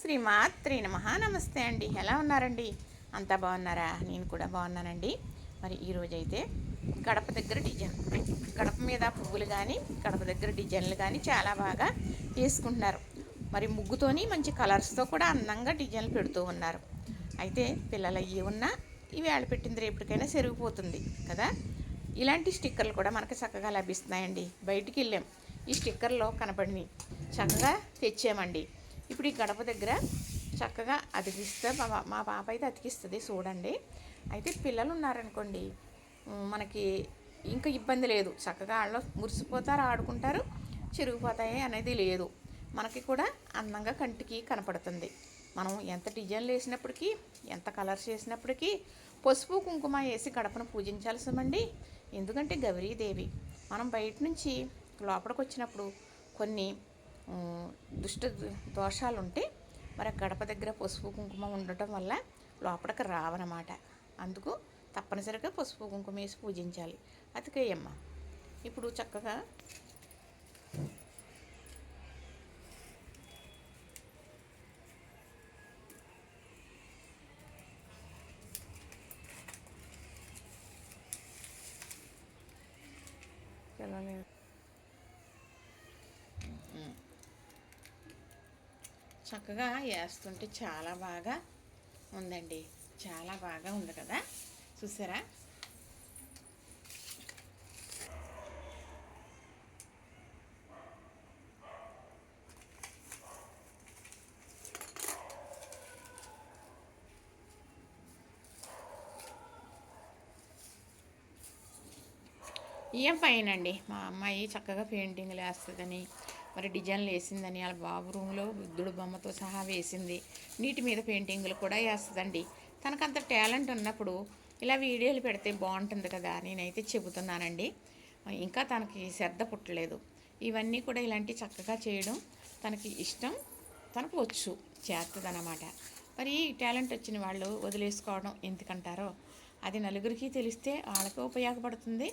శ్రీమాత్రి నమ. నమస్తే అండి. ఎలా ఉన్నారండి? అంతా బాగున్నారా? నేను కూడా బాగున్నానండి. మరి ఈరోజు అయితే గడప దగ్గర డిజైన్ గడప మీద పువ్వులు కానీ గడప దగ్గర డిజైన్లు కానీ చాలా బాగా వేసుకుంటున్నారు. మరి ముగ్గుతోని మంచి కలర్స్తో కూడా అందంగా డిజైన్లు పెడుతూ ఉన్నారు. అయితే పిల్లలు అయ్యి ఉన్నా ఇవి ఆడ పెట్టింది రేపటికైనా సెరిగిపోతుంది కదా? ఇలాంటి స్టిక్కర్లు కూడా మనకి చక్కగా లభిస్తున్నాయండి. బయటికి వెళ్ళాం. ఈ స్టిక్కర్లో కనపడినవి చక్కగా తెచ్చామండి. ఇప్పుడు ఈ గడప దగ్గర చక్కగా అతికిస్తే. మా మా పాప అయితే అతికిస్తుంది చూడండి. అయితే పిల్లలు ఉన్నారనుకోండి మనకి ఇంకా ఇబ్బంది లేదు. చక్కగా వాళ్ళు మురిసిపోతారు ఆడుకుంటారు చిరిగిపోతాయి అనేది లేదు. మనకి కూడా అందంగా కంటికి కనపడుతుంది. మనం ఎంత డిజైన్లు వేసినప్పటికీ ఎంత కలర్స్ వేసినప్పటికీ పసుపు కుంకుమ వేసి గడపను పూజించాల్సిందండి ఎందుకంటే గౌరీదేవి మనం బయట నుంచి లోపలికి వచ్చినప్పుడు కొన్ని దుష్ట దోషాలు ఉంటే మరి ఆ గడప దగ్గర పసుపు కుంకుమ ఉండటం వల్ల లోపలికి రావనమాట. అందుకు తప్పనిసరిగా పసుపు కుంకుమ వేసి పూజించాలి. అతికేయమ్మ. ఇప్పుడు చక్కగా తెల్లలేదు. చక్కగా వేస్తుంటే చాలా బాగా ఉందండి. చాలా బాగా ఉంది కదా? చూసారా? ఏం పైనండి? మా అమ్మాయి చక్కగా పెయింటింగ్లు వేస్తుందని మరి డిజైన్లు వేసిందని వాళ్ళ బాబు రూమ్లో బుద్ధుడు బొమ్మతో సహా వేసింది. నీటి మీద పెయింటింగ్లు కూడా వేస్తుందండి. తనకంత టాలెంట్ ఉన్నప్పుడు ఇలా వీడియోలు పెడితే బాగుంటుంది కదా నేనైతే చెబుతున్నానండి. ఇంకా తనకి శ్రద్ధ పుట్టలేదు. ఇవన్నీ కూడా ఇలాంటి చక్కగా చేయడం తనకి ఇష్టం తనకు వచ్చు చేస్తుందన్నమాట మరి ఈ టాలెంట్ వచ్చిన వాళ్ళు వదిలేసుకోవడం ఎందుకంటారో అది నలుగురికి తెలిస్తే వాళ్ళకి ఉపయోగపడుతుంది.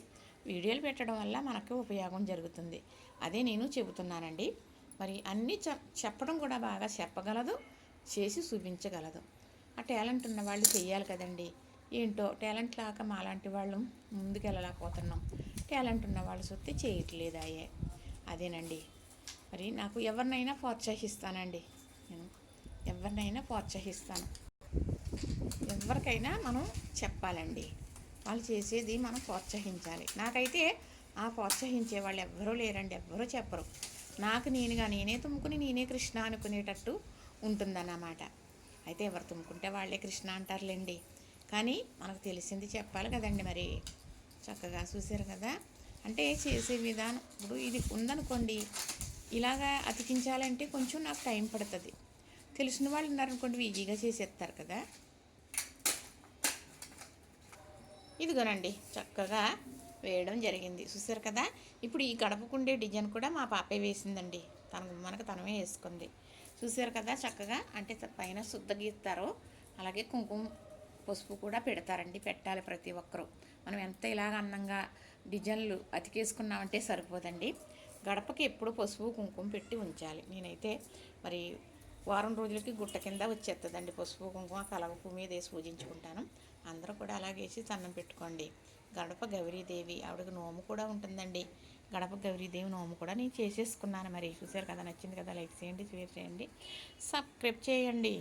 వీడియోలు పెట్టడం వల్ల మనకు ఉపయోగం జరుగుతుంది. అదే నేను చెబుతున్నానండి. మరి అన్నీ చెప్పడం కూడా బాగా చెప్పగలదు చేసి చూపించగలదు. ఆ టాలెంట్ ఉన్న వాళ్ళు చెయ్యాలి కదండి. ఏంటో టాలెంట్ లాగా మాలాంటి వాళ్ళు ముందుకెళ్ళలేకపోతున్నాం. టాలెంట్ ఉన్న వాళ్ళు చేయట్లేదు అయ్యే అదేనండి. మరి నాకు ఎవరినైనా ప్రోత్సహిస్తానండి. నేను ఎవరినైనా ప్రోత్సహిస్తాను. ఎవరికైనా మనం చెప్పాలండి. వాళ్ళు చేసేది మనం ప్రోత్సహించాలి. నాకైతే ఆ ప్రోత్సహించే వాళ్ళు ఎవ్వరూ లేరండి ఎవ్వరూ చెప్పరు. నాకు నేనుగా నేనే తుమ్ముకుని నేనే కృష్ణ అనుకునేటట్టు ఉంటుందన్నమాట. అయితే ఎవరు తుమ్ముకుంటే వాళ్ళే కృష్ణ అంటారులేండి. కానీ మనకు తెలిసింది చెప్పాలి కదండి మరి. చక్కగా చూసారు కదా. అంటే చేసే విధానం ఇప్పుడు ఇది ఉందనుకోండి ఇలాగా అతికించాలంటే కొంచెం నాకు టైం పడుతుంది. తెలిసిన వాళ్ళు ఉన్నారనుకోండి ఈజీగా చేసేస్తారు కదా. ఇదిగోనండి చక్కగా వేయడం జరిగింది. చూసారు కదా? ఇప్పుడు ఈ గడపకుండే డిజైన్ కూడా మా పాపే వేసిందండి. తనకు మనకు తనమే వేసుకుంది. చూసారు కదా? చక్కగా అంటే పైన శుద్ధ గీస్తారు. అలాగే కుంకుమ పసుపు కూడా పెడతారండి పెట్టాలి ప్రతి ఒక్కరూ. మనం ఎంత ఇలాగ అందంగా డిజైన్లు అతికేసుకున్నామంటే సరిపోదండి. గడపకి ఎప్పుడు పసుపు కుంకుమ పెట్టి ఉంచాలి. నేనైతే మరి వారం రోజులకి గుట్ట కింద వచ్చేస్తుందండి పసుపు కుంకుమ కలవపు మీద వేసి పూజించుకుంటాను. అందరూ కూడా అలాగేసి సన్నం దండం పెట్టుకోండి. గడప గౌరీదేవి ఆవిడకి నోము కూడా ఉంటుందండి. గడప గౌరీదేవి నోము కూడా నేను చేసేసుకున్నాను. మరి చూసారు కదా నచ్చింది కదా లైక్ చేయండి షేర్ చేయండి. సబ్స్క్రైబ్ చేయండి.